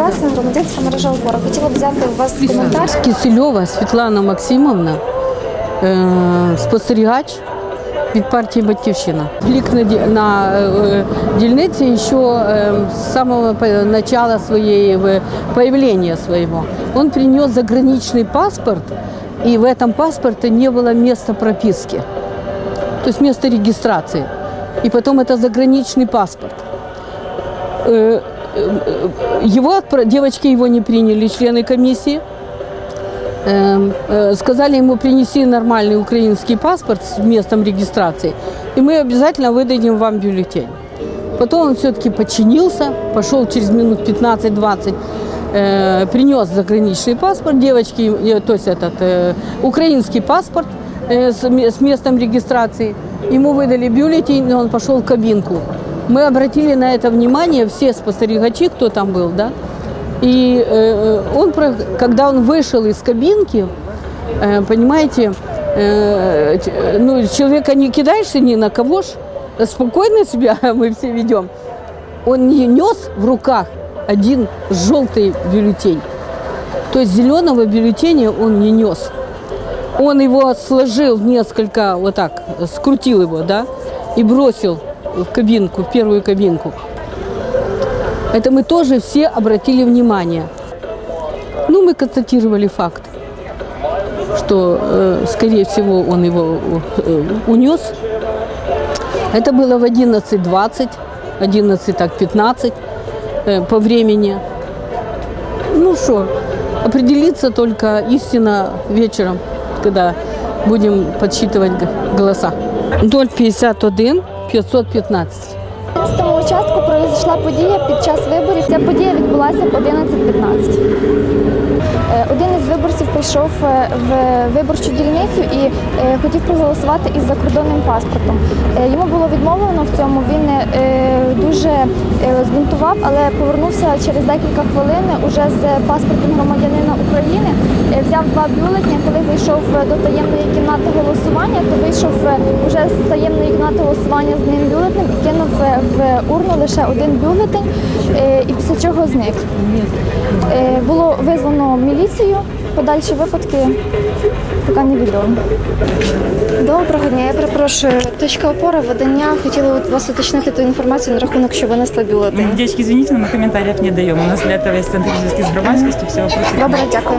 перепрошую, преса, громадянська мережа опора. Хотіла б взяти у вас коментар. Кисельова Світлана Максимовна, е, спостерігач від партії Батьківщина. Клік на, ді- на е, дільниці ще е, з самого по- начала своей э, появления своего. Он принес заграничный паспорт, и в этом паспорте не было места прописки, то есть места регистрации. И потом это заграничный паспорт. Э, э, Его, девочки его не приняли, члены комиссии. Эм, э, Сказали ему принеси нормальный украинский паспорт с местом регистрации, и мы обязательно выдадим вам бюллетень. Потом он все-таки подчинился, пошел через минут 15-20, э, принес заграничный паспорт девочки, то есть этот украинский паспорт с, с местом регистрации. Ему выдали бюллетень, и он пошел в кабинку. Мы обратили на это внимание, все спостерегачи, кто там был, да, и э, он, про- когда он вышел из кабинки, э, понимаете, э, э, ну, человека не кидаешься ни на кого ж, спокойно себя мы все ведем. Он не нес в руках один желтый бюллетень. То есть зеленого бюллетеня он не нес. Он его сложил несколько, вот так, скрутил его, да, и бросил в кабинку, в первую кабинку. Это мы тоже все обратили внимание. Ну, мы констатировали факт, что, э, скорее всего, он его э, унес. Это было в 11.20, 11 так 15 э, по времени. Ну что, определиться только истина вечером, когда будем подсчитывать голоса. 051 515. В тому участку пройшла подія під час виборів. Ця подія відбулася в 11.15. Е, Один із виборців прийшов е, в виборчу дільницю і е, хотів проголосувати із закордонним паспортом. Йому було відмовлено в цьому. Він дуже збунтував, але повернувся через декілька хвилин уже з паспортом громадянина України. Взяв два бюлетні. Коли зайшов до таємної кімнати голосування, то вийшов е, уже з таємної кімнати голосування з ним бюлетнем і кинув е, в урну лише один бюлетень, е, і після чого зник. Е, Було визвано міліцію. Подальші випадки поки невідомі. Доброго дня, я перепрошую. Точка опора видання. Хотіла от вас уточнити ту інформацію на рахунок, що винесла бюлетень. Девочки, извините, но мы комментариев не даем. У нас для этого есть центр связки с громадскостью, все вопросы. Добре, дякую.